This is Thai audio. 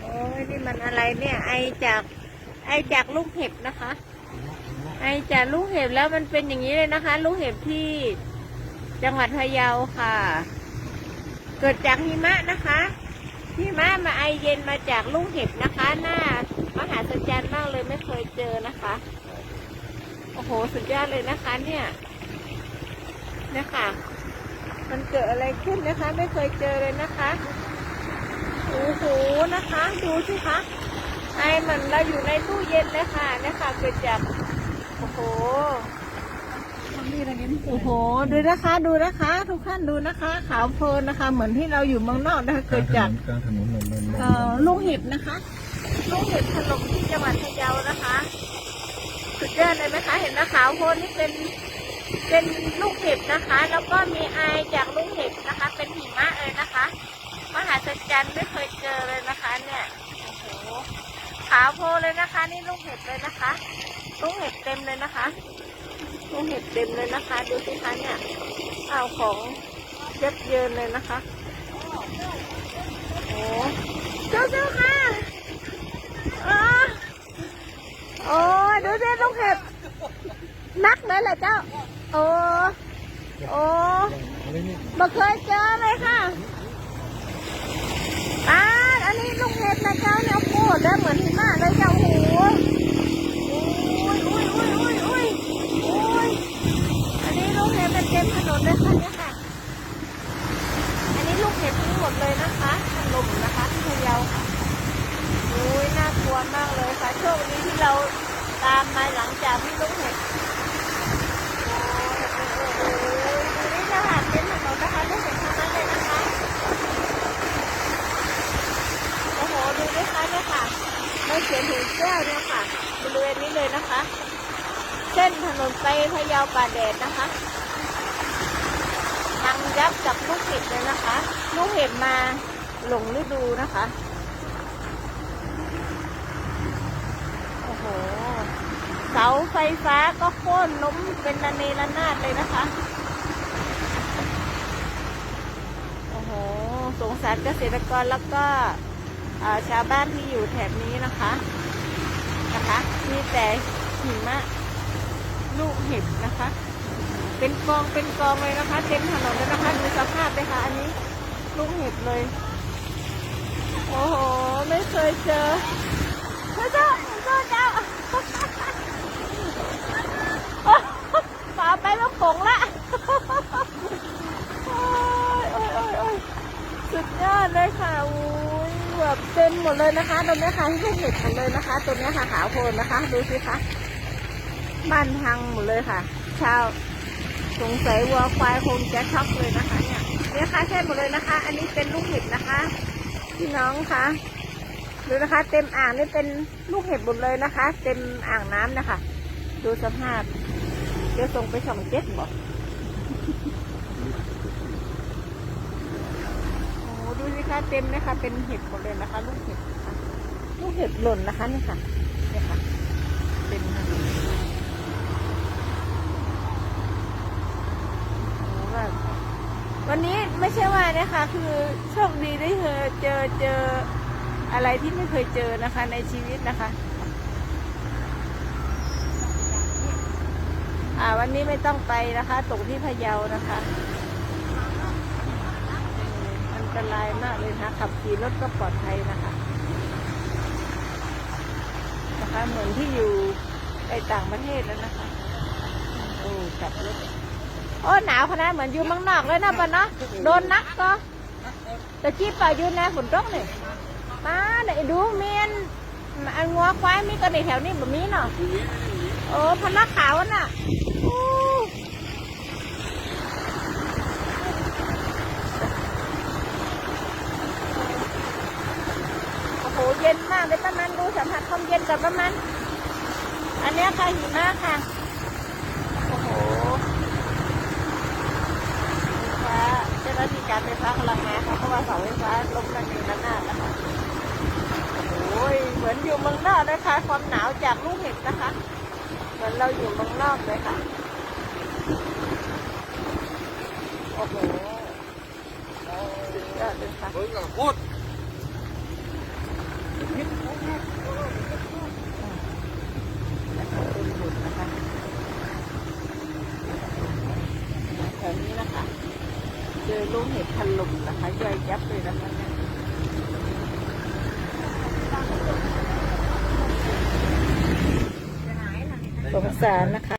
โอ้ยนี่มันอะไรเนี่ย ไอจาก ไอจากลูกเห็บนะคะ ไอจากลูกเห็บแล้วมันเป็นอย่างนี้เลยนะคะ ลูกเห็บที่จังหวัดพะเยาค่ะ เกิดจากหิมะนะคะหิมะมาไอเย็นมาจากลูกเห็บนะคะ หน้ามหาศจรรย์มากเลยไม่เคยเจอนะคะ โอ้โหสุดยอดเลยนะคะเนี่ยนะคะมันเกิดอะไรขึ้นนะคะ ไม่เคยเจอเลยนะคะ โอ้โหนะคะ ดูสิคะไอเหมันเราอยู่ในตู้เย็นเลยค่ะนะคะเกิดจากโอ้โหนี่อะไรเงี้ยโอ้โหดูนะคะดูนะคะ ทุกท่านดูนะคะ ขาวโพลนนะคะ เหมือนที่เราอยู่เมืองนอกนะคะเกิดจากกลางถนนนนนนเอ่อลูกเห็บนะคะลูกเห็บถล่มที่จังหวัดพะเยานะคะสุดยอดเลยไหมคะ เห็นนะขาวโพลนนี่เป็นเป็นลูกเห็บนะคะ แล้วก็มีไอจากลูกเห็บนะคะ เป็นหิมะเลยนะคะ มหาศจรรย์ไม่เคยเจอเลยนะคะเนี่ยโอ้โหขาวโพเลยนะคะ นี่ลูกเห็บเลยนะคะลูกเห็บเต็มเลยนะคะลูกเห็บเต็มเลยนะคะ ดูสิคะเนี่ยเอาของเยับเยินเลยนะคะโอ้เจ้าเจ้าค่ะอาโอ้ดูสิลูกเห็บนักเลยแหละเจ้า โอ้โอ้ไรนี่บ่เคยเจอเลยค่ะ อ่าอันนี้ลูกเห็บนะเจ้าเนี่ยโคตรแล้เหมือนหิมะเลยเจ้าโอ้โหอุ้ยอุ้ยอุ้ยอุ้ยอุ้ยอุ้ยอันนี้ลูกเห็บเป็นเต็มถนนเลยค่ะเนี่ยค่ะ อันนี้ลูกเห็บทั้งหมดเลยนะคะถล่มนะคะที่พะเยาค่ะอุ้ยน่ากลัวมากเลยค่ะโชคดีที่เราตามมาหลังจากที่ลูกเห็บ โอ้ยดูนี่นะคะเป็นถนนนะคะลูกเห็บทั้งนั้นเลยนะคะ โอ้โห ดูด้วยคะเนี่ยค่ะไม่ เขียนถึงแก้วเนี่ยค่ะบริเวณนี้เลยนะคะ เส้นถนนไปพะเยาป่าแดดนะคะนังยับกับลูกเห็บเลยนะคะ ลูกเห็บมาหลงฤดูนะคะโอ้โหเสาไฟฟ้าก็โค่นล้มเป็นระเนระนาดเลยนะคะโอ้โหสงสารเกษตรกรแล้วก็ ชาวบ้านที่อยู่แถบนี้นะคะนะคะมีแต่หิมะลูกเห็บนะคะ เป็นกองเป็นกองเลยนะคะเต็มถนนเลยนะคะดูสภาพเลยค่ะอันนี้ลูกเห็บเลย โอ้โห ไม่เคยเจอพระเจ้าเจ้าเจ้าป่าไปแล้วผงละโอ้ยโอ้ยโอ้ยโอ้ยสุดยอดเลยค่ะอุ้ยแบบ เลยนะคะตรงนี้ค่ะลูกเห็บหมดเลยนะคะตรงนี้ค่ะขาวโพลนนะคะ ดูสิคะบ้านพังหมดเลยค่ะ ชาวสงสัยวัวควายคงจะช็อกเลยนะคะ เนี่ยเนี่ยค่ะแค่หมดเลยนะคะ อันนี้เป็นลูกเห็บนะคะพี่น้องคะดูนะคะ เต็มอ่างนี่เป็นลูกเห็บหมดเลยนะคะ เต็มอ่างน้ำนะคะ ดูสภาพเดี๋ยวส่งไปช่องเจ็ดบอกโอ้ดูสิคะเต็มเลยค่ะเป็นเห็บหมดเลยนะคะ ลูกเห็บนะคะลูก เห็บหล่นนะคะนี่ค่ะนี่ค่ะเต็มเลยโอ้แบบวันนี้ไม่ใช่ว่านะคะ คือโชคดีได้เจอเจอเจออะไรที่ไม่เคยเจอนะคะ ในชีวิตนะคะอ่าวันนี้ไม่ต้องไปนะคะ ตกที่พะเยานะคะอันตรายมากเลยนะขับขี่รถก็ปลอดภัยนะคะ นะคะ เหมือนที่อยู่ไปต่างประเทศแล้วนะคะโอ้ขับรถโอ้หนาวขนาดเหมือนอยู่เมืองนอกเลยนะปะเนาะโดนนักก็แต่กี้ป่าอยู่ในฝนตกนี่มาเดี๋ยวดูเมียนอันงัวควายมีกันในแถวนี้แบบนี้เนาะโอ้พนักขาวน่ะอู้โอ้โหเย็นมากเลย ประมาณดูสัมผัสความเย็นกับประมาณอันนี้ค่ะหิมะค่ะ โอ้โหฟ้าเจ้าหน้าที่การไฟฟ้าพลังงาค่ะเพราะว่าเสาไฟฟ้าล้มระเนระนาดนะคะโอ้ยเหมือนอยู่เมืองนอกนะคะ ความหนาวจากลูกเห็บนะคะ เหมือนเราอยู่เมืองนอกเลยค่ะ โอ้โหสุดยอดเลยค่ะ เฮ้ยกับพูด พิษเขาแน่ ต้นบุญนะคะแถวนี้นะคะ เจอ ลูกเห็ดถล่มนะคะย่อยยับเลยนะคะสงสารนะคะ